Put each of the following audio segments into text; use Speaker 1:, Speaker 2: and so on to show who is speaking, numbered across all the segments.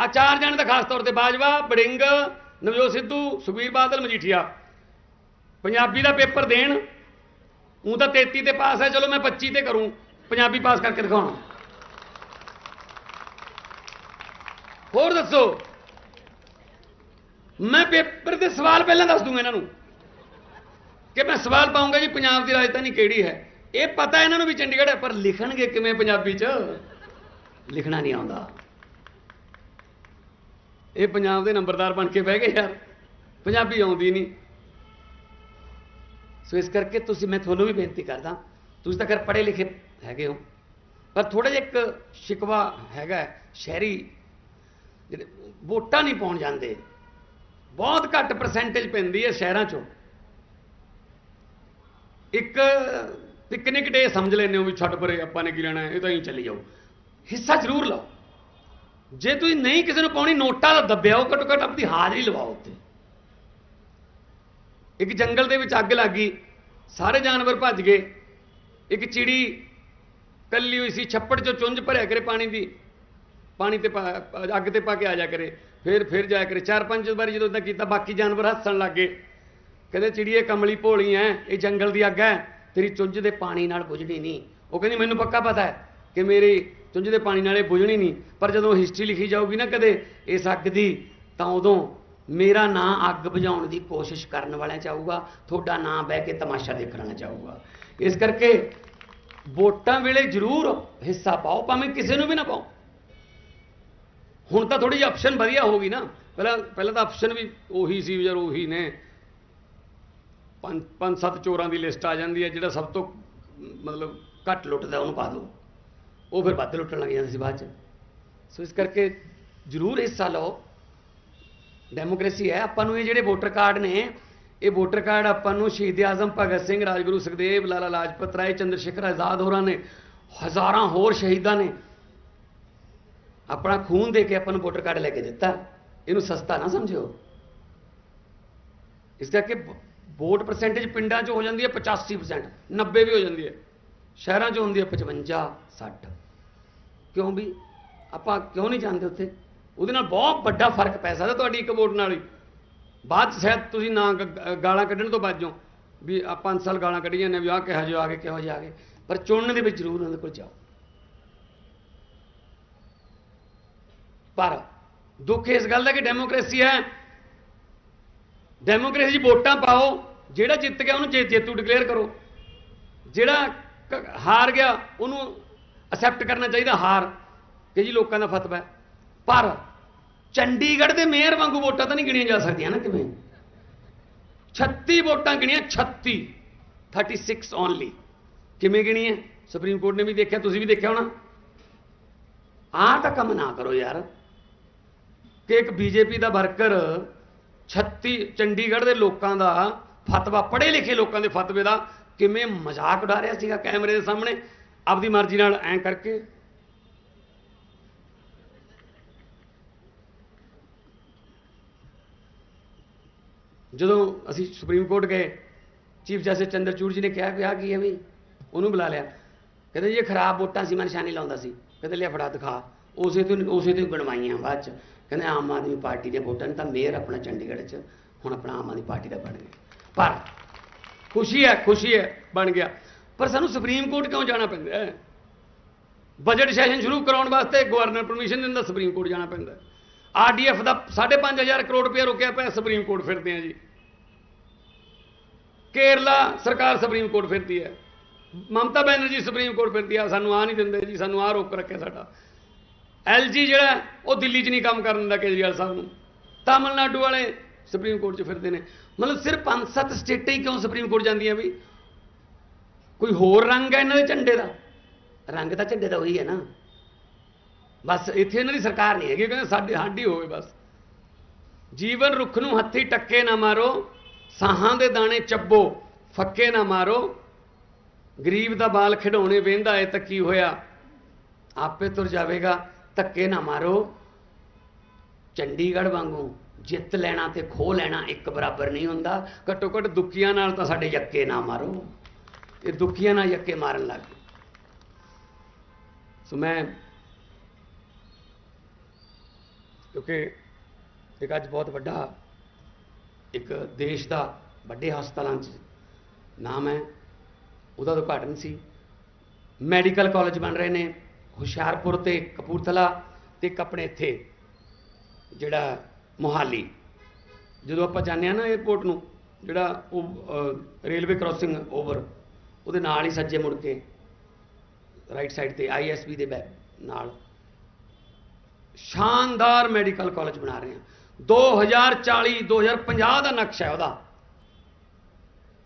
Speaker 1: ਆ ਚਾਰ ਜਣ ਦਾ ਖਾਸ ਤੌਰ ਤੇ ਬਾਜਵਾ, ਬੜਿੰਗ, ਨਵਜੋਤ ਸਿੱਧੂ, ਸੁਖਬੀਰ ਬਾਦਲ, ਮਜੀਠੀਆ। ਪੰਜਾਬੀ ਦਾ ਪੇਪਰ ਦੇਣ ਉਹ ਤਾਂ 33 ਤੇ ਪਾਸ ਹੈ, ਚਲੋ ਮੈਂ 25 ਤੇ ਕਰੂੰ, ਪੰਜਾਬੀ ਪਾਸ ਕਰਕੇ ਦਿਖਾਉਣਾ। ਹੋਰ ਦੱਸੋ? ਮੈਂ ਪੇਪਰ ਦੇ ਸਵਾਲ ਪਹਿਲਾਂ ਦੱਸ ਦੂੰਗਾ ਇਹਨਾਂ ਨੂੰ, ਕਿ ਮੈਂ ਸਵਾਲ ਪਾਉਂਗਾ ਜੀ, ਪੰਜਾਬ ਦੀ ਰਾਜਧਾਨੀ ਕਿਹੜੀ ਹੈ? ਇਹ ਪਤਾ ਇਹਨਾਂ ਨੂੰ ਵੀ ਚੰਡੀਗੜ੍ਹ ਹੈ, ਪਰ ਲਿਖਣਗੇ ਕਿਵੇਂ ਪੰਜਾਬੀ 'ਚ? ਲਿਖਣਾ ਨਹੀਂ ਆਉਂਦਾ। ਇਹ ਪੰਜਾਬ ਦੇ ਨੰਬਰਦਾਰ ਬਣ ਕੇ ਬਹਿ ਗਏ ਯਾਰ। ਪੰਜਾਬੀ ਆਉਂਦੀ ਨਹੀਂ। ਸੋ ਇਸ ਕਰਕੇ ਤੁਸੀਂ ਮੈਂ ਤੁਹਾਨੂੰ ਵੀ ਬੇਨਤੀ ਕਰਦਾ ਤੁਸੀਂ ਤਾਂ ਖੈਰ ਪੜ੍ਹੇ ਲਿਖੇ ਹੈਗੇ ਹੋ। ਪਰ ਥੋੜਾ ਜਿਹਾ ਇੱਕ ਸ਼ਿਕਵਾ ਹੈਗਾ ਸ਼ਹਿਰੀ ਜਿਹੜੇ ਵੋਟਾਂ ਨਹੀਂ ਪਾਉਣ ਜਾਂਦੇ। ਬਹੁਤ ਘੱਟ ਪਰਸੈਂਟੇਜ ਪੈਂਦੀ ਹੈ ਸ਼ਹਿਰਾਂ 'ਚੋਂ। ਇੱਕ ਪਿਕਨਿਕ ਡੇ ਸਮਝ ਲੈਂਦੇ ਹੋ ਵੀ ਛੱਡ ਪਰੇ ਆਪਾਂ ਨੇ ਕੀ ਲੈਣਾ ਹੈ, ਇਹ ਤਾਂ ਹੀ ਚੱਲੀ ਜਾਓ। ਹਿੱਸਾ ਜ਼ਰੂਰ ਲਓ। ਜੇ ਤੁਸੀਂ ਨਹੀਂ ਕਿਸੇ ਨੂੰ ਪਾਉਣੀ, ਨੋਟਾਂ ਦਾ ਦੱਬਿਆਓ ਘੱਟੋ ਘੱਟ ਆਪਣੀ ਹਾਜ਼ਰੀ ਲਵਾਓ ਉੱਤੇ ਇੱਕ ਜੰਗਲ ਦੇ ਵਿੱਚ ਅੱਗ ਲੱਗ ਗਈ, ਸਾਰੇ ਜਾਨਵਰ ਭੱਜ ਗਏ। ਇੱਕ ਚਿੜੀ ਕੱਲੀ ਹੋਈ ਸੀ, ਛੱਪੜ ਚੋਂ ਚੁੰਝ ਭਰਿਆ ਕਰੇ ਪਾਣੀ ਦੀ। ਪਾਣੀ ਤੇ ਪਾ- ਅੱਗ ਤੇ ਪਾ ਕੇ ਆ ਜਾ ਕਰੇ। ਫਿਰ ਫਿਰ ਜਾਇਆ ਕਰੇ। ਚਾਰ ਪੰਜ ਵਾਰੀ ਜਦੋਂ ਇਦਾਂ ਕੀਤਾ, ਬਾਕੀ ਜਾਨਵਰ ਹੱਸਣ ਲੱਗੇ ਕਹਿੰਦੇ ਚਿੜੀਏ ਕਮਲੀ ਭੋਲੀ ਐ, ਇਹ ਜੰਗਲ ਦੀ ਅੱਗ ਐ। ਤੇਰੀ ਚੁੰਝ ਦੇ ਪਾਣੀ ਨਾਲ ਬੁਝਣੀ ਨਹੀਂ। ਉਹ ਕਹਿੰਦੀ, ਮੈਨੂੰ ਪੱਕਾ ਪਤਾ ਹੈ ਕਿ ਮੇਰੀ ਚੁੰਝ ਦੇ ਪਾਣੀ ਨਾਲੇ ਬੁਝਣੀ ਨਹੀਂ। ਪਰ ਜਦੋਂ ਹਿਸਟਰੀ ਲਿਖੀ ਜਾਊਗੀ ਨਾ ਕਦੇ ਇਸ ਅੱਗ ਦੀ, ਤਾਂ ਉਦੋਂ ਮੇਰਾ ਨਾਂ ਅੱਗ ਬੁਝਾਉਣ ਦੀ ਕੋਸ਼ਿਸ਼ ਕਰਨ ਵਾਲਿਆਂ ਚ ਆਊਗਾ, ਤੁਹਾਡਾ ਨਾਂ ਬਹਿ ਕੇ ਤਮਾਸ਼ਾ ਦੇਖਣਾ ਚਾਹੂਗਾ ਇਸ ਕਰਕੇ ਵੋਟਾਂ ਵੇਲੇ ਜ਼ਰੂਰ ਹਿੱਸਾ ਪਾਓ, ਭਾਵੇਂ ਕਿਸੇ ਨੂੰ ਵੀ ਨਾ ਪਾਓ। ਹੁਣ ਤਾਂ ਥੋੜੀ ਜਿਹੀ ਆਪਸ਼ਨ ਵਧੀਆ ਹੋ ਗਈ ਨਾ। ਪਹਿਲਾਂ ਪਹਿਲਾਂ ਤਾਂ ਆਪਸ਼ਨ ਵੀ ਉਹੀ ਸੀ ਯਾਰ ਉਹੀ ਨੇ। ਪੰਜ ਪੰਜ, ਸੱਤ ਚੋਰਾਂ ਦੀ ਲਿਸਟ ਆ ਜਾਂਦੀ ਹੈ, ਜਿਹੜਾ ਸਭ ਤੋਂ ਮਤਲਬ ਘੱਟ ਲੁੱਟਦਾ ਉਹਨੂੰ ਪਾ ਦਿਓ। ਉਹ ਫਿਰ ਵੱਧ ਲੁੱਟਣ ਲੱਗ ਜਾਂਦੇ ਸੀ ਬਾਅਦ ਚ। ਸੋ ਇਸ ਕਰਕੇ ਜ਼ਰੂਰ ਹਿੱਸਾ ਲਓ ਡੈਮੋਕ੍ਰੇਸੀ ਹੈ, ਆਪਾਂ ਨੂੰ ਇਹ ਜਿਹੜੇ ਵੋਟਰ ਕਾਰਡ ਨੇ, ਇਹ ਵੋਟਰ ਕਾਰਡ ਆਪਾਂ ਨੂੰ ਸ਼ਹੀਦ ਆਜ਼ਮ ਭਗਤ ਸਿੰਘ, ਰਾਜਗੁਰੂ ਸੁਖਦੇਵ, ਲਾਲਾ ਲਾਜਪਤ ਰਾਏ ਚੰਦਰ ਸ਼ੇਖਰ ਆਜ਼ਾਦ ਹੋਰਾਂ ਨੇ, ਹਜ਼ਾਰਾਂ ਹੋਰ ਸ਼ਹੀਦਾਂ ਨੇ, ਆਪਣਾ ਖੂਨ ਦੇ ਕੇ ਆਪਾਂ ਨੂੰ ਵੋਟਰ ਕਾਰਡ ਲੈ ਕੇ ਦਿੱਤਾ। ਇਹਨੂੰ ਸਸਤਾ ਨਾ ਸਮਝਿਓ। ਇਸ ਕਰਕੇ ਵੋਟ ਪਰਸੈਂਟੇਜ ਪਿੰਡਾਂ 'ਚ ਹੋ ਜਾਂਦੀ ਹੈ 85% 90 ਵੀ ਹੋ ਜਾਂਦੀ ਹੈ। ਸ਼ਹਿਰਾਂ 'ਚ ਹੁੰਦੀ ਹੈ 55 60 ਕਿਉਂ ਵੀ ਆਪਾਂ ਕਿਉਂ ਨਹੀਂ ਜਾਂਦੇ ਉੱਥੇ? ਉਹਦੇ ਨਾਲ ਬਹੁਤ ਵੱਡਾ ਫ਼ਰਕ ਪੈ ਸਕਦਾ ਤੁਹਾਡੀ ਇੱਕ ਵੋਟ ਨਾਲ ਹੀ। ਬਾਅਦ 'ਚ ਸ਼ਾਇਦ ਤੁਸੀਂ ਨਾ ਗਾਲਾਂ ਕੱਢਣ ਤੋਂ ਬਾਅਦ ਜੋ ਵੀ ਆ 5 ਸਾਲ ਗਾਲਾਂ ਕੱਢੀਆਂ ਨੇ ਵੀ ਆਹ ਕਿਹੋ ਜਿਹਾ ਆ ਗਏ, ਕਿਹੋ ਜਿਹਾ ਆ ਗਏ। ਪਰ ਚੁਣਨ ਦੇ ਵਿੱਚ ਜ਼ਰੂਰ ਉਹਨਾਂ ਦੇ ਕੋਲ ਜਾਓ। ਪਰ ਦੁੱਖ ਇਸ ਗੱਲ ਦਾ ਕਿ ਡੈਮੋਕ੍ਰੇਸੀ ਹੈ। ਡੈਮੋਕ੍ਰੇਸੀ 'ਚ ਵੋਟਾਂ ਪਾਓ, ਜਿਹੜਾ ਜਿੱਤ ਗਿਆ ਉਹਨੂੰ ਜੇ- ਜੇਤੂ ਡਿਕਲੇਅਰ ਕਰੋ। ਜਿਹੜਾ ਹਾਰ ਗਿਆ ਉਹਨੂੰ ਅਸੈਪਟ ਕਰਨਾ ਚਾਹੀਦਾ, ਹਾਰ। ਕਿ ਜੀ ਲੋਕਾਂ ਦਾ ਫਤਵਾ ਹੈ। ਪਰ ਚੰਡੀਗੜ੍ਹ ਦੇ ਮੇਅਰ ਵਾਂਗੂ ਵੋਟਾਂ ਤਾਂ ਨਹੀਂ ਗਿਣੀਆਂ ਜਾ ਸਕਦੀਆਂ ਨਾ ਕਿਵੇਂ? 36 ਵੋਟਾਂ ਗਿਣੀਆਂ 36 36 ਓਨਲੀ ਕਿਵੇਂ ਗਿਣੀਆਂ? ਸੁਪਰੀਮ ਕੋਰਟ ਨੇ ਵੀ ਦੇਖਿਆ, ਤੁਸੀਂ ਵੀ ਦੇਖਿਆ ਹੋਣਾ। ਆਹ ਤਾਂ ਕੰਮ ਨਾ ਕਰੋ ਯਾਰ। ਕਿ ਇੱਕ ਬੀਜੇਪੀ ਦਾ ਵਰਕਰ 36 ਚੰਡੀਗੜ੍ਹ ਦੇ ਲੋਕਾਂ ਦਾ ਫਤਵਾ, ਪੜ੍ਹੇ ਲਿਖੇ ਲੋਕਾਂ ਦੇ ਫਤਵੇ ਦਾ ਕਿਵੇਂ ਮਜ਼ਾਕ ਉਡਾ ਰਿਹਾ ਸੀਗਾ ਕੈਮਰੇ ਦੇ ਸਾਹਮਣੇ। ਆਪਦੀ ਮਰਜ਼ੀ ਨਾਲ ਐਂ ਕਰਕੇ। ਜਦੋਂ ਅਸੀਂ ਸੁਪਰੀਮ ਕੋਰਟ ਗਏ, ਚੀਫ ਜਸਟਿਸ ਚੰਦਰਚੂੜ ਜੀ ਨੇ ਕਿਹਾ ਕਿ ਆ ਕੀ ਹੈ ਵੀ, ਉਹਨੂੰ ਬੁਲਾ ਲਿਆ। ਕਹਿੰਦੇ ਜੀ ਇਹ ਖਰਾਬ ਵੋਟਾਂ ਸੀ, ਮੈਂ ਨਿਸ਼ਾਨੀ ਲਾਉਂਦਾ ਸੀ। ਕਹਿੰਦੇ ਲਿਆ ਫੜਾ, ਦਿਖਾ। ਉਸੇ ਤੋਂ ਉਸੇ ਤੋਂ ਹੀ ਬਣਵਾਈਆਂ ਬਾਅਦ ਚ। ਕਹਿੰਦੇ ਆਮ ਆਦਮੀ ਪਾਰਟੀ ਦੀਆਂ ਵੋਟਾਂ ਨੇ ਤਾਂ ਮੇਅਰ ਆਪਣਾ ਚੰਡੀਗੜ੍ਹ ਚ, ਹੁਣ ਆਪਣਾ ਆਮ ਆਦਮੀ ਪਾਰਟੀ ਦਾ ਬਣ ਗਿਆ। ਪਰ ਖੁਸ਼ੀ ਹੈ ਖੁਸ਼ੀ ਹੈ, ਬਣ ਗਿਆ। ਪਰ ਸਾਨੂੰ ਸੁਪਰੀਮ ਕੋਰਟ ਕਿਉਂ ਜਾਣਾ ਪੈਂਦਾ ਹੈ? ਬਜਟ ਸੈਸ਼ਨ ਸ਼ੁਰੂ ਕਰਾਉਣ ਵਾਸਤੇ ਗਵਰਨਰ ਪਰਮਿਸ਼ਨ ਦਿੰਦਾ, ਸੁਪਰੀਮ ਕੋਰਟ ਜਾਣਾ ਪੈਂਦਾ ਆਰਡੀਐਫ ਦਾ 5.5000 ਕਰੋੜ ਰੁਪਏ ਰੁਕਿਆ ਪਿਆ, ਸੁਪਰੀਮ ਕੋਰਟ ਫਿਰਦੇ ਆ ਜੀ। ਕੇਰਲਾ ਸਰਕਾਰ ਸੁਪਰੀਮ ਕੋਰਟ ਫਿਰਦੀ ਹੈ। ਮਮਤਾ ਬੈਨਰਜੀ ਸੁਪਰੀਮ ਕੋਰਟ ਫਿਰਦੀ ਆ, ਸਾਨੂੰ ਆ ਨਹੀਂ ਦਿੰਦੇ ਜੀ, ਸਾਨੂੰ ਆ ਰੋਕ ਰੱਖਿਆ ਸਾਡਾ। ਐਲਜੀ ਜਿਹੜਾ, ਉਹ ਦਿੱਲੀ 'ਚ ਨਹੀਂ ਕੰਮ ਕਰਨ ਦਿੰਦਾ ਕੇਜਰੀਵਾਲ ਸਾਹਿਬ ਨੂੰ। ਤਾਮਿਲਨਾਡੂ ਵਾਲੇ ਸੁਪਰੀਮ ਕੋਰਟ 'ਚ ਫਿਰਦੇ ਨੇ। ਮਤਲਬ ਸਿਰਫ ਪੰਜ ਸੱਤ ਸਟੇਟਾਂ ਹੀ ਕਿਉਂ ਸੁਪਰੀਮ ਕੋਰਟ ਜਾਂਦੀਆਂ ਵੀ? ਕੋਈ ਹੋਰ ਰੰਗ ਹੈ ਇਹਨਾਂ ਦੇ ਝੰਡੇ ਦਾ? ਰੰਗ ਤਾਂ ਝੰਡੇ ਦਾ ਉਹੀ ਹੈ ਨਾ। ਬਸ ਇੱਥੇ ਇਹਨਾਂ ਦੀ ਸਰਕਾਰ ਨਹੀਂ ਹੈਗੀ ਕਹਿੰਦੇ ਸਾਡੇ ਸਾਡੀ ਹੋਵੇ ਬਸ। ਜੀਵਨ ਰੁੱਖ ਨੂੰ ਹੱਥੀ ਟੱਕੇ ਨਾ ਮਾਰੋ, ਸਾਹਾਂ ਦੇ ਦਾਣੇ ਚੱਬੋ, ਫੱਕੇ ਨਾ ਮਾਰੋ। ਗਰੀਬ ਦਾ ਬਾਲ ਖਿਡੌਣੇ ਵੇਂਦਾ ਏ ਤਾਂ ਕੀ ਹੋਇਆ? ਆਪੇ ਤੁਰ ਜਾਵੇਗਾ, ਧੱਕੇ ਨਾ ਮਾਰੋ। ਚੰਡੀਗੜ੍ਹ ਵਾਂਗੂ ਜਿੱਤ ਲੈਣਾ ਤੇ ਖੋ ਲੈਣਾ ਇੱਕ ਬਰਾਬਰ ਨਹੀਂ ਹੁੰਦਾ। ਘੱਟੋ ਘੱਟ ਦੁੱਖੀਆਂ ਨਾਲ ਤਾਂ ਸਾਡੇ ਯੱਕੇ ਨਾ ਮਾਰੋ। ਇਹ ਦੁਖੀਆਂ ਨਾਲ ਯੱਕੇ ਮਾਰਨ ਲੱਗ ਗਏ ਸੋ ਮੈਂ ਕਿਉਂਕਿ ਇੱਕ ਅੱਜ ਬਹੁਤ ਵੱਡਾ ਇੱਕ ਦੇਸ਼ ਦਾ ਵੱਡੇ ਹਸਪਤਾਲਾਂ 'ਚ ਨਾਮ ਹੈ ਉਹਦਾ ਉਦਘਾਟਨ ਸੀ ਮੈਡੀਕਲ ਕਾਲਜ ਬਣ ਰਹੇ ਨੇ ਹੁਸ਼ਿਆਰਪੁਰ ਤੇ ਕਪੂਰਥਲਾ ਤੇ ਇੱਕ ਆਪਣੇ ਇੱਥੇ ਜਿਹੜਾ ਮੋਹਾਲੀ ਜਦੋਂ ਆਪਾਂ ਜਾਂਦੇ ਆ ਨਾ 에어ਪੋਰਟ ਨੂੰ ਜਿਹੜਾ ਉਹ ਰੇਲਵੇ ਕ੍ਰਾਸਿੰਗ ਓਵਰ ਉਹਦੇ ਨਾਲ ਹੀ ਸੱਜੇ ਮੁੜ ਕੇ ਰਾਈਟ ਸਾਈਡ ਤੇ ਆਈਐਸਬੀ ਦੇ ਬੈ ਨਾਲ। ਸ਼ਾਨਦਾਰ ਮੈਡੀਕਲ ਕਾਲਜ ਬਣਾ ਰਹੇ ਹਾਂ। 2040 2050 ਦਾ ਨਕਸ਼ਾ ਹੈ ਉਹਦਾ।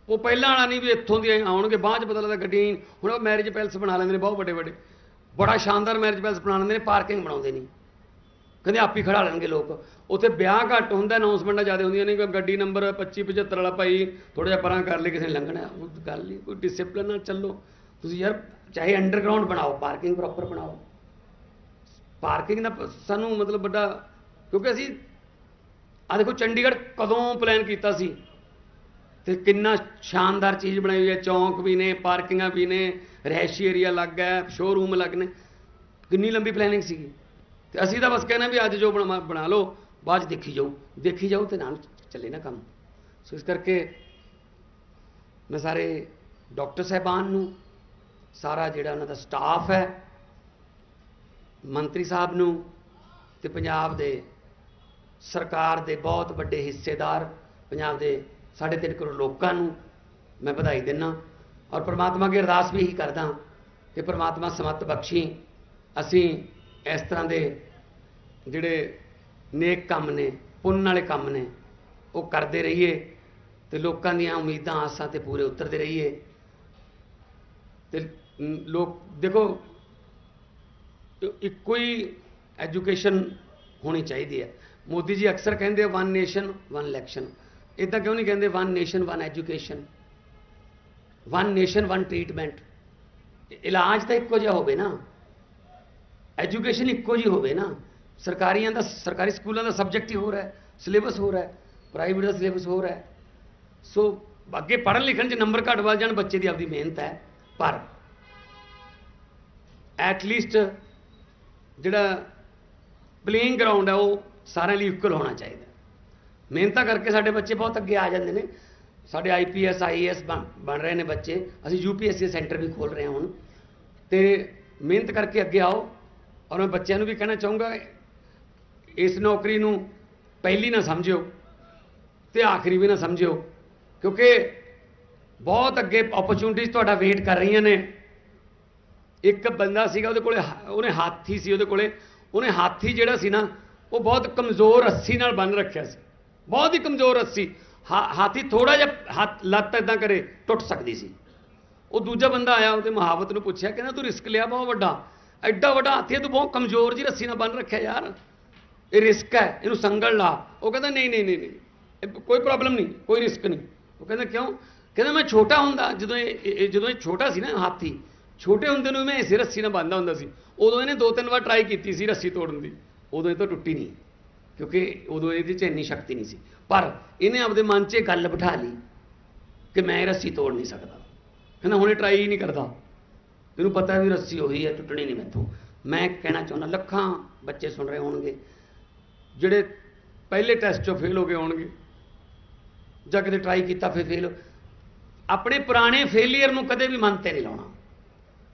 Speaker 1: ਉਹ ਪਹਿਲਾਂ ਵਾਲਾ ਨਹੀਂ ਵੀ ਇੱਥੋਂ ਦੀ ਆਉਣਗੇ, ਬਾਅਦ ਚ ਪਤਾ ਲੱਗਦਾ ਗੱਡੀਆਂ ਹੁਣ ਉਹ ਮੈਰਿਜ ਪੈਲਸ ਬਣਾ ਲੈਂਦੇ ਨੇ, ਬਹੁਤ ਵੱਡੇ ਵੱਡੇ ਬੜਾ ਸ਼ਾਨਦਾਰ ਮੈਰਿਜ ਪੈਲਸ ਬਣਾ ਲੈਂਦੇ ਨੇ, ਪਾਰਕਿੰਗ ਬਣਾਉਂਦੇ ਨਹੀਂ। ਕਹਿੰਦੇ ਆਪ ਹੀ ਖੜਾ ਲੈਣਗੇ ਲੋਕ। ਉੱਥੇ ਵਿਆਹ ਘੱਟ ਹੁੰਦਾ ਅਨਾਉਂਸਮੈਂਟਾਂ ਜ਼ਿਆਦਾ ਹੁੰਦੀਆਂ ਨੇ ਕਿ ਗੱਡੀ ਨੰਬਰ 25 75 ਵਾਲਾ ਭਾਈ ਥੋੜਾ ਜਿਹਾ ਪਰਾਂ ਕਰ ਲੈ, ਕਿਸੇ ਨੇ ਲੰਘਣਾ ਉਹ ਗੱਲ ਨਹੀਂ, ਕੋਈ ਡਿਸਪਲਿਨ ਨਾਲ ਚੱਲੋ। ਤੁਸੀਂ ਯਾਰ ਚਾਹੇ ਅੰਡਰਗਰਾਉਂਡ ਬਣਾਓ ਪਾਰਕਿੰਗ ਪ੍ਰੋਪਰ ਬਣਾਓ। ਪਾਰਕਿੰਗ ਦਾ ਸਾਨੂੰ ਮਤਲਬ ਵੱਡਾ, ਕਿਉਂਕਿ ਅਸੀਂ ਆ ਦੇਖੋ ਚੰਡੀਗੜ੍ਹ ਕਦੋਂ ਪਲਾਨ ਕੀਤਾ ਸੀ? ਤੇ ਕਿੰਨਾ ਸ਼ਾਨਦਾਰ ਚੀਜ਼ ਬਣਾਈ ਹੋਈ ਹੈ, ਚੌਂਕ ਵੀ ਨੇ, ਪਾਰਕਿੰਗਾਂ ਵੀ ਨੇ ਰਹਿਸ਼ੀ ਏਰੀਆ ਲੱਗ ਹੈ ਸ਼ੋਰੂਮ ਲੱਗ ਨੇ। ਕਿੰਨੀ ਲੰਬੀ ਪਲੈਨਿੰਗ ਸੀਗੀ? ਤੇ ਅਸੀਂ ਤਾਂ ਬਸ ਕਹਿੰਦੇ ਵੀ ਅੱਜ ਜੋ ਬਣਾ ਬਣਾ ਲਓ, ਬਾਅਦ 'ਚ ਦੇਖੀ ਜਾਊ। ਦੇਖੀ ਜਾਊ ਤੇ ਨਾਲ ਚੱਲੇ ਨਾ ਕੰਮ। ਸੋ ਇਸ ਕਰਕੇ ਮੈਂ ਸਾਰੇ ਡਾਕਟਰ ਸਾਹਿਬਾਨ ਨੂੰ, ਸਾਰਾ ਜਿਹੜਾ ਉਹਨਾਂ ਦਾ ਸਟਾਫ ਹੈ, ਮੰਤਰੀ ਸਾਹਿਬ ਨੂੰ ਤੇ ਪੰਜਾਬ ਦੇ ਸਰਕਾਰ ਦੇ ਬਹੁਤ ਵੱਡੇ ਹਿੱਸੇਦਾਰ, ਪੰਜਾਬ ਦੇ 3.5 ਕਰੋੜ ਲੋਕਾਂ ਨੂੰ ਮੈਂ ਵਧਾਈ ਦਿੰਦਾ ਔਰ ਪ੍ਰਮਾਤਮਾ ਅੱਗੇ ਅਰਦਾਸ ਵੀ ਇਹੀ ਕਰਦਾ ਕਿ ਪ੍ਰਮਾਤਮਾ ਸਮਤ ਬਖਸ਼ੀ। ਅਸੀਂ ਇਸ ਤਰ੍ਹਾਂ ਦੇ ਜਿਹੜੇ ਨੇਕ ਕੰਮ ਨੇ, ਪੁੰਨ ਵਾਲੇ ਕੰਮ ਨੇ, ਉਹ ਕਰਦੇ ਰਹੀਏ ਤੇ ਲੋਕਾਂ ਦੀਆਂ ਉਮੀਦਾਂ, ਆਸਾਂ ਤੇ ਪੂਰੇ ਉਤਰਦੇ ਰਹੀਏ। ਤੇ ਲੋਕ, ਦੇਖੋ, ਇੱਕੋ ਹੀ ਐਜੂਕੇਸ਼ਨ ਹੋਣੀ ਚਾਹੀਦੀ ਹੈ। ਮੋਦੀ ਜੀ ਅਕਸਰ ਕਹਿੰਦੇ ਆ ਵਨ ਨੇਸ਼ਨ ਵਨ ਇਲੈਕਸ਼ਨ ਇਦਾਂ ਕਿਉਂ ਨਹੀਂ ਕਹਿੰਦੇ one nation one education one nation one treatment ਇਲਾਜ ਤਾਂ ਇੱਕੋ ਜਿਹਾ ਹੋਵੇ ਨਾ। ਐਜੂਕੇਸ਼ਨ ਇੱਕੋ ਜਿਹੀ ਹੋਵੇ ਨਾ। ਸਰਕਾਰੀਆਂ ਦਾ, ਸਰਕਾਰੀ ਸਕੂਲਾਂ ਦਾ ਸਬਜੈਕਟ ਹੀ ਹੋ ਰਿਹਾ ਹੈ ਸਿਲੇਬਸ ਹੋ ਰਿਹਾ ਹੈ ਪ੍ਰਾਈਵੇਟ ਦਾ ਸਿਲੇਬਸ ਹੋ ਰਿਹਾ ਹੈ। ਸੋ ਅੱਗੇ ਪੜ੍ਹਨ ਲਿਖਣ 'ਚ ਨੰਬਰ ਘੱਟ ਵੱਧ ਜਾਣ, ਬੱਚੇ ਦੀ ਆਪਦੀ ਮਿਹਨਤ ਹੈ, ਪਰ ਐਟ ਲੀਸਟ ਜਿਹੜਾ ਪਲੇਇੰਗ ਗਰਾਊਂਡ ਹੈ, ਉਹ ਸਾਰਿਆਂ ਲਈ ਇਕੁਅਲ ਹੋਣਾ ਚਾਹੀਦਾ। ਮਿਹਨਤਾਂ ਕਰਕੇ ਸਾਡੇ ਬੱਚੇ ਬਹੁਤ ਅੱਗੇ ਆ ਜਾਂਦੇ ਨੇ। ਸਾਡੇ ਆਈਪੀਐਸ ਆਈਏਐਸ ਬਣ ਰਹੇ ਨੇ ਬੱਚੇ। ਅਸੀਂ ਯੂਪੀਐਸਸੀ ਸੈਂਟਰ ਵੀ ਖੋਲ ਰਹੇ ਹਾਂ ਹੁਣ। ਤੇ ਮਿਹਨਤ ਕਰਕੇ ਅੱਗੇ ਆਓ। ਔਰ ਮੈਂ ਬੱਚਿਆਂ ਨੂੰ ਵੀ ਕਹਿਣਾ ਚਾਹੂੰਗਾ, ਇਸ ਨੌਕਰੀ ਨੂੰ ਪਹਿਲੀ ਨਾ ਸਮਝਿਓ ਤੇ ਆਖਰੀ ਵੀ ਨਾ ਸਮਝਿਓ, ਕਿਉਂਕਿ ਬਹੁਤ ਅੱਗੇ ਓਪਰਚੁਨਿਟੀਜ਼ ਤੁਹਾਡਾ ਵੇਟ ਕਰ ਰਹੀਆਂ ਨੇ। ਇੱਕ ਬੰਦਾ ਸੀਗਾ, ਉਹਦੇ ਕੋਲੇ ਹਾ- ਉਹਨੇ ਹਾਥੀ ਸੀ ਉਹਦੇ ਕੋਲੇ, ਉਹਨੇ ਹਾਥੀ ਜਿਹੜਾ ਸੀ ਨਾ, ਉਹ ਬਹੁਤ ਕਮਜ਼ੋਰ ਰੱਸੀ ਨਾਲ ਬੰਨ ਰੱਖਿਆ ਸੀ। ਬਹੁਤ ਹੀ ਕਮਜ਼ੋਰ ਰੱਸੀ। ਹਾ- ਹਾਥੀ ਥੋੜਾ ਜਿਹਾ ਹੱਥ, ਲੱਤ ਇਦਾਂ ਕਰੇ, ਟੁੱਟ ਸਕਦੀ ਸੀ। ਉਹ ਦੂਜਾ ਬੰਦਾ ਆਇਆ, ਉਹਦੇ ਮਹਾਵਤ ਨੂੰ ਪੁੱਛਿਆ, ਕਹਿੰਦਾ, ਤੂੰ ਰਿਸਕ ਲਿਆ, ਬਹੁਤ ਵੱਡਾ। ਐਡਾ ਵੱਡਾ ਹਾਥੀ ਹੈ ਤੂੰ ਬਹੁਤ ਕਮਜ਼ੋਰ ਜੀ ਰੱਸੀ ਨਾਲ ਬੰਨ ਰੱਖਿਆ ਯਾਰ। ਇਹ ਰਿਸਕ ਹੈ, ਇਹਨੂੰ ਸੰਗਲ ਲਾ। ਉਹ ਕਹਿੰਦਾ, ਨਹੀਂ ਨਹੀਂ ਨਹੀਂ ਨਹੀਂ, ਇਹ ਕੋਈ ਪ੍ਰੋਬਲਮ ਨਹੀਂ, ਕੋਈ ਰਿਸਕ ਨਹੀਂ। ਉਹ ਕਹਿੰਦਾ, ਕਿਉਂ? ਕਹਿੰਦਾ, ਮੈਂ ਛੋਟਾ ਹੁੰਦਾ, ਜਦੋਂ ਇਹ, ਇਹ- ਜਦੋਂ ਇਹ ਛੋਟਾ ਸੀ ਨਾ ਹਾਥੀ, ਛੋਟੇ ਹੁੰਦੇ ਨੂੰ ਮੈਂ ਇਸੇ ਰੱਸੀ ਨਾਲ ਬੰਨ੍ਹਦਾ ਹੁੰਦਾ ਸੀ। ਉਦੋਂ ਇਹਨੇ ਦੋ ਤਿੰਨ ਵਾਰ ਟਰਾਈ ਕੀਤੀ ਸੀ ਰੱਸੀ ਤੋੜਨ ਦੀ। ਉਦੋਂ ਇਹ ਤਾਂ ਟੁੱਟੀ ਨਹੀਂ, ਕਿਉਂਕਿ ਉਦੋਂ ਇਹਦੇ 'ਚ ਇੰਨੀ ਸ਼ਕਤੀ ਨਹੀਂ ਸੀ। ਪਰ ਇਹਨੇ ਆਪਦੇ ਮਨ 'ਚ ਇਹ ਗੱਲ ਬਿਠਾ ਲਈ ਕਿ ਮੈਂ ਇਹ ਰੱਸੀ ਤੋੜ ਨਹੀਂ ਸਕਦਾ। ਕਹਿੰਦਾ, ਹੁਣ ਇਹ ਟਰਾਈ ਹੀ ਨਹੀਂ ਕਰਦਾ। ਇਹਨੂੰ ਪਤਾ ਵੀ ਰੱਸੀ ਉਹੀ ਹੈ, ਟੁੱਟਣੀ ਨਹੀਂ ਮੈਥੋਂ। ਮੈਂ ਕਹਿਣਾ ਚਾਹੁੰਦਾ, ਲੱਖਾਂ ਬੱਚੇ ਸੁਣ ਰਹੇ ਹੋਣਗੇ, ਜਿਹੜੇ ਪਹਿਲੇ ਟੈਸਟ 'ਚੋਂ ਫੇਲ ਹੋ ਗਏ ਹੋਣਗੇ, ਜਾਂ ਕਿਤੇ ਟਰਾਈ ਕੀਤਾ ਫਿਰ ਫੇਲ ਆਪਣੇ ਪੁਰਾਣੇ ਫੇਲਿਅਰ ਨੂੰ ਕਦੇ ਵੀ ਮਨ ਤੇ ਨਹੀਂ ਲਾਉਣਾ।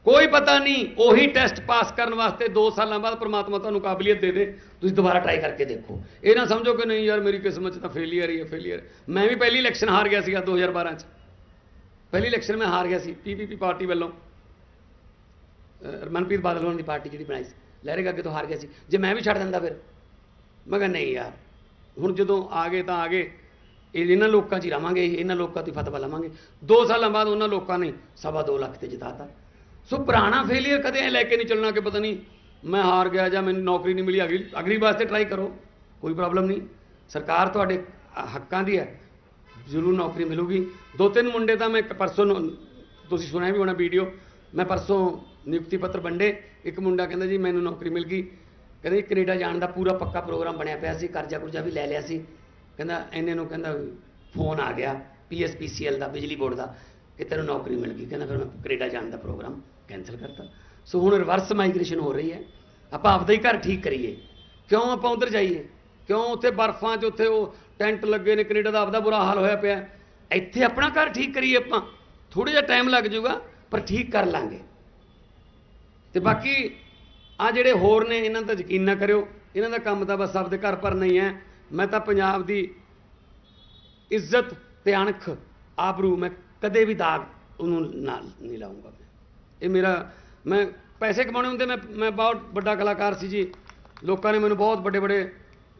Speaker 1: ਕੋਈ ਪਤਾ ਨਹੀਂ, ਉਹੀ ਟੈਸਟ ਪਾਸ ਕਰਨ ਵਾਸਤੇ 2 ਸਾਲਾਂ ਬਾਅਦ ਪ੍ਰਮਾਤਮਾ ਤੁਹਾਨੂੰ ਕਾਬਲੀਅਤ ਦੇ ਦੇ, ਤੁਸੀਂ ਦੁਬਾਰਾ ਟਰਾਈ ਕਰਕੇ ਦੇਖੋ। ਇਹ ਨਾ ਸਮਝੋ ਕਿ ਨਹੀਂ ਯਾਰ, ਮੇਰੀ ਕਿਸਮਤ 'ਚ ਤਾਂ ਫੇਲਿਅਰ ਹੀ ਹੈ ਫੇਲਿਅਰ ਮੈਂ ਵੀ ਪਹਿਲੀ ਇਲੈਕਸ਼ਨ ਹਾਰ ਗਿਆ ਸੀਗਾ 2012 'ਚ। ਪਹਿਲੀ ਇਲੈਕਸ਼ਨ ਮੈਂ ਹਾਰ ਗਿਆ ਸੀ ਪੀਪੀਪੀ ਪਾਰਟੀ ਵੱਲੋਂ। ਮਨਪ੍ਰੀਤ ਬਾਦਲ ਹੋਣ ਦੀ ਪਾਰਟੀ ਜਿਹੜੀ ਬਣਾਈ ਸੀ। ਲਹਿਰੇ ਅੱਗੇ ਤੋਂ ਹਾਰ ਗਿਆ ਸੀ। ਜੇ ਮੈਂ ਵੀ ਛੱਡ ਦਿੰਦਾ ਫਿਰ? ਮੈਂ ਕਿਹਾ ਨਹੀਂ ਯਾਰ। ਹੁਣ ਜਦੋਂ ਆ ਗਏ ਤਾਂ ਆ ਗਏ। ਇਹ ਇਹਨਾਂ ਲੋਕਾਂ 'ਚ ਹੀ ਰਵਾਂਗੇ ਇਹਨਾਂ ਲੋਕਾਂ ਤੋਂ ਹੀ ਫਤਵਾ ਲਵਾਂਗੇ। 2 ਸਾਲਾਂ ਬਾਅਦ ਉਹਨਾਂ ਲੋਕਾਂ ਨੇ ਸਵਾ ਦੋ ਲੱਖ ਤੇ ਜਿਤਾਤਾ। ਸੋ ਪੁਰਾਣਾ ਫੇਲਿਅਰ ਕਦੇ ਲੈ ਕੇ ਨਹੀਂ ਚੱਲਣਾ ਕਿ ਪਤਾ ਨਹੀਂ ਮੈਂ ਹਾਰ ਗਿਆ ਜਾਂ ਮੈਨੂੰ ਨੌਕਰੀ ਨਹੀਂ ਮਿਲੀ, ਅਗਲੀ ਅਗਲੀ ਵਾਸਤੇ ਟਰਾਈ ਕਰੋ। ਕੋਈ ਪ੍ਰੋਬਲਮ ਨਹੀਂ। ਸਰਕਾਰ ਤੁਹਾਡੇ ਹੱਕਾਂ ਦੀ ਹੈ। ਜ਼ਰੂਰ ਨੌਕਰੀ ਮਿਲੂਗੀ। ਦੋ ਤਿੰਨ ਮੁੰਡੇ ਤਾਂ ਮੈਂ ਪਰਸੋਂ ਤੁਸੀਂ ਸੁਣਿਆ ਵੀ ਹੋਣਾ ਵੀਡੀਓ, ਮੈਂ ਪਰਸੋਂ ਨਿਯੁਕਤੀ ਪੱਤਰ ਵੰਡੇ। ਇੱਕ ਮੁੰਡਾ ਕਹਿੰਦਾ ਜੀ, ਮੈਨੂੰ ਨੌਕਰੀ ਮਿਲ ਗਈ। ਕਹਿੰਦਾ ਜੀ, ਕੈਨੇਡਾ ਜਾਣ ਦਾ ਪੂਰਾ ਪੱਕਾ ਪ੍ਰੋਗਰਾਮ ਬਣਿਆ ਪਿਆ ਸੀ, ਕਰਜ਼ਾ ਕੁਰਜ਼ਾ ਵੀ ਲੈ ਲਿਆ ਸੀ। ਕਹਿੰਦਾ, ਇੰਨੇ ਨੂੰ ਕਹਿੰਦਾ ਫੋਨ ਆ ਗਿਆ ਪੀਐਸਪੀਸੀਐਲ ਦਾ, ਬਿਜਲੀ ਬੋਰਡ ਦਾ, ਕਿ ਤੈਨੂੰ ਨੌਕਰੀ ਮਿਲ ਗਈ। ਕਹਿੰਦਾ, ਫਿਰ ਮੈਂ ਕੈਨੇਡਾ ਜਾਣ ਦਾ ਪ੍ਰੋਗਰਾਮ ਕੈਨਸਲ ਕਰਤਾ। ਸੋ ਹੁਣ ਰਿਵਰਸ ਮਾਈਗ੍ਰੇਸ਼ਨ ਹੋ ਰਹੀ ਹੈ। ਆਪਾਂ ਆਪਦਾ ਹੀ ਘਰ ਠੀਕ ਕਰੀਏ। ਕਿਉਂ ਆਪਾਂ ਉਧਰ ਜਾਈਏ? ਕਿਉਂ ਉੱਥੇ ਬਰਫਾਂ 'ਚ ਉੱਥੇ ਉਹ ਟੈਂਟ ਲੱਗੇ ਨੇ? ਕੈਨੇਡਾ ਦਾ ਆਪਦਾ ਬੁਰਾ ਹਾਲ ਹੋਇਆ ਪਿਆ। ਇੱਥੇ ਆਪਣਾ ਘਰ ਠੀਕ ਕਰੀਏ ਆਪਾਂ। ਥੋੜਾ ਜਿਹਾ ਟਾਈਮ ਲੱਗ ਜਾਊਗਾ, ਪਰ ਠੀਕ ਕਰ ਲਾਂਗੇ। ਤੇ ਬਾਕੀ ਆ ਜਿਹੜੇ ਹੋਰ ਨੇ, ਇਹਨਾਂ ਦਾ ਯਕੀਨ ਨਾ ਕਰਿਓ। ਇਹਨਾਂ ਦਾ ਕੰਮ ਤਾਂ ਬਸ ਆਪਦੇ ਘਰ ਪਰ ਨਹੀਂ ਹੈ। ਮੈਂ ਤਾਂ ਪੰਜਾਬ ਦੀ ਇੱਜ਼ਤ ਤੇ ਅਣਖ ਆਬਰੂ ਮੈਂ ਕਦੇ ਵੀ ਦਾਗ ਉਹਨੂੰ ਨਾਲ ਨਹੀਂ ਲਾਉਂਗਾ ਮੈਂ। ਇਹ ਮੇਰਾ, ਮੈਂ ਪੈਸੇ ਕਮਾਉਣੇ ਹੁੰਦੇ, ਮੈਂ ਮੈਂ ਬਹੁਤ ਵੱਡਾ ਕਲਾਕਾਰ ਸੀ ਜੀ। ਲੋਕਾਂ ਨੇ ਮੈਨੂੰ ਬਹੁਤ ਵੱਡੇ ਵੱਡੇ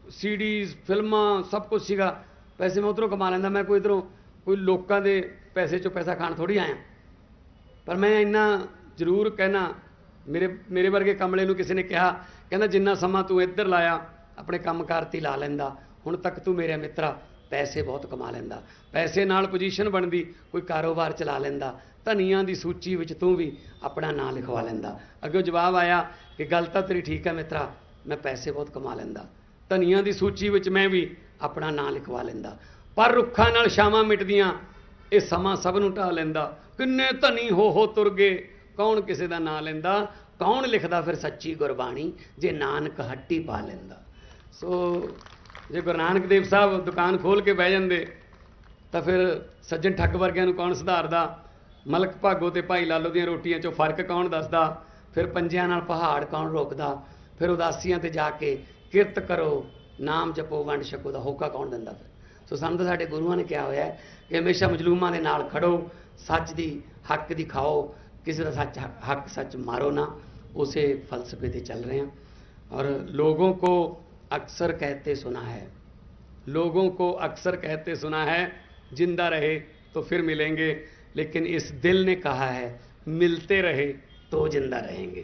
Speaker 1: ਸੀਡੀਜ਼, ਫਿਲਮਾਂ, ਸਭ ਕੁਝ ਸੀਗਾ। ਪੈਸੇ ਮੈਂ ਉਧਰੋਂ ਕਮਾ ਲੈਂਦਾ, ਮੈਂ ਕੋਈ ਇਧਰੋਂ ਕੋਈ ਲੋਕਾਂ ਦੇ ਪੈਸੇ ਚੋਂ ਪੈਸਾ ਖਾਣ ਥੋੜੀ ਆਇਆ। ਪਰ ਮੈਂ ਇੰਨਾ ਜ਼ਰੂਰ ਕਹਿਣਾ ਮੇਰੇ ਮੇਰੇ ਵਰਗੇ ਕਮਲੇ ਨੂੰ ਕਿਸੇ ਨੇ ਕਿਹਾ, ਕਹਿੰਦਾ, ਜਿੰਨਾ ਸਮਾਂ ਤੂੰ ਇੱਧਰ ਲਾਇਆ, ਆਪਣੇ ਕੰਮਕਾਰ ਤੇ ਲਾ ਲੈਂਦਾ। ਹੁਣ ਤੱਕ ਤੂੰ ਮੇਰੇ ਮਿੱਤਰਾ, ਪੈਸੇ ਬਹੁਤ ਕਮਾ ਲੈਂਦਾ। ਪੈਸੇ ਨਾਲ ਪੋਜੀਸ਼ਨ ਬਣਦੀ, ਕੋਈ ਕਾਰੋਬਾਰ ਚਲਾ ਲੈਂਦਾ। ਧਨੀਆਂ ਦੀ ਸੂਚੀ ਵਿੱਚ ਤੂੰ ਵੀ ਆਪਣਾ ਨਾਂ ਲਿਖਵਾ ਲੈਂਦਾ। ਅੱਗੇ ਜਵਾਬ ਆਇਆ ਕਿ ਗੱਲ ਤਾਂ ਤੇਰੀ ਠੀਕ ਹੈ ਮਿੱਤਰਾ, ਮੈਂ ਪੈਸੇ ਬਹੁਤ ਕਮਾ ਲੈਂਦਾ। ਧਨੀਆਂ ਦੀ ਸੂਚੀ ਵਿੱਚ ਮੈਂ ਵੀ ਆਪਣਾ ਨਾਂ ਲਿਖਵਾ ਲੈਂਦਾ। ਪਰ ਰੁੱਖਾਂ ਨਾਲ ਛਾਵਾਂ ਮਿਟਦੀਆਂ, ਇਹ ਸਮਾਂ ਸਭ ਨੂੰ ਢਾ ਲੈਂਦਾ। ਕਿੰਨੇ ਧਨੀ ਹੋ ਹੋ ਤੁਰ ਗਏ। ਕੌਣ ਕਿਸੇ ਦਾ ਨਾਂ ਲੈਂਦਾ, ਕੌਣ ਲਿਖਦਾ ਫਿਰ ਸੱਚੀ ਗੁਰਬਾਣੀ, ਜੇ ਨਾਨਕ ਹੱਟੀ ਪਾ ਲੈਂਦਾ। ਸੋ ਜੇ ਗੁਰੂ ਨਾਨਕ ਦੇਵ ਸਾਹਿਬ ਦੁਕਾਨ ਖੋਲ ਕੇ ਬਹਿ ਜਾਂਦੇ, ਤਾਂ ਫਿਰ ਸੱਜਣ ਠੱਗ ਵਰਗਿਆਂ ਨੂੰ ਕੌਣ ਸੁਧਾਰਦਾ? ਮਲਕ ਭਾਗੋ ਤੇ ਭਾਈ ਲਾਲੋ ਦੀਆਂ ਰੋਟੀਆਂ 'ਚੋਂ ਫ਼ਰਕ ਕੌਣ ਦੱਸਦਾ? ਫਿਰ ਪੰਜਿਆਂ ਨਾਲ ਪਹਾੜ ਕੌਣ ਰੋਕਦਾ? ਫਿਰ ਉਦਾਸੀਆਂ ਤੇ ਜਾ ਕੇ ਕਿਰਤ ਕਰੋ, ਨਾਮ ਜਪੋ, ਵੰਡ ਛਕੋ ਦਾ ਹੋਕਾ ਕੌਣ ਦਿੰਦਾ ਫਿਰ? ਸੋ ਸਾਨੂੰ ਤਾਂ ਸਾਡੇ ਗੁਰੂਆਂ ਨੇ ਕਿਹਾ ਹੋਇਆ ਹੈ ਕਿ ਹਮੇਸ਼ਾ ਮਜਲੂਮਾਂ ਦੇ ਨਾਲ ਖੜੋ, ਸੱਚ ਦੀ ਹੱਕ ਦੀ ਖਾਓ किसी का सच, हक सच मारो ना, उसे फलसफे से चल रहे हैं। और लोगों को अक्सर कहते सुना है, लोगों को अक्सर कहते सुना है, ज़िंदा रहे तो फिर मिलेंगे, लेकिन इस दिल ने कहा है, मिलते रहे तो ज़िंदा रहेंगे।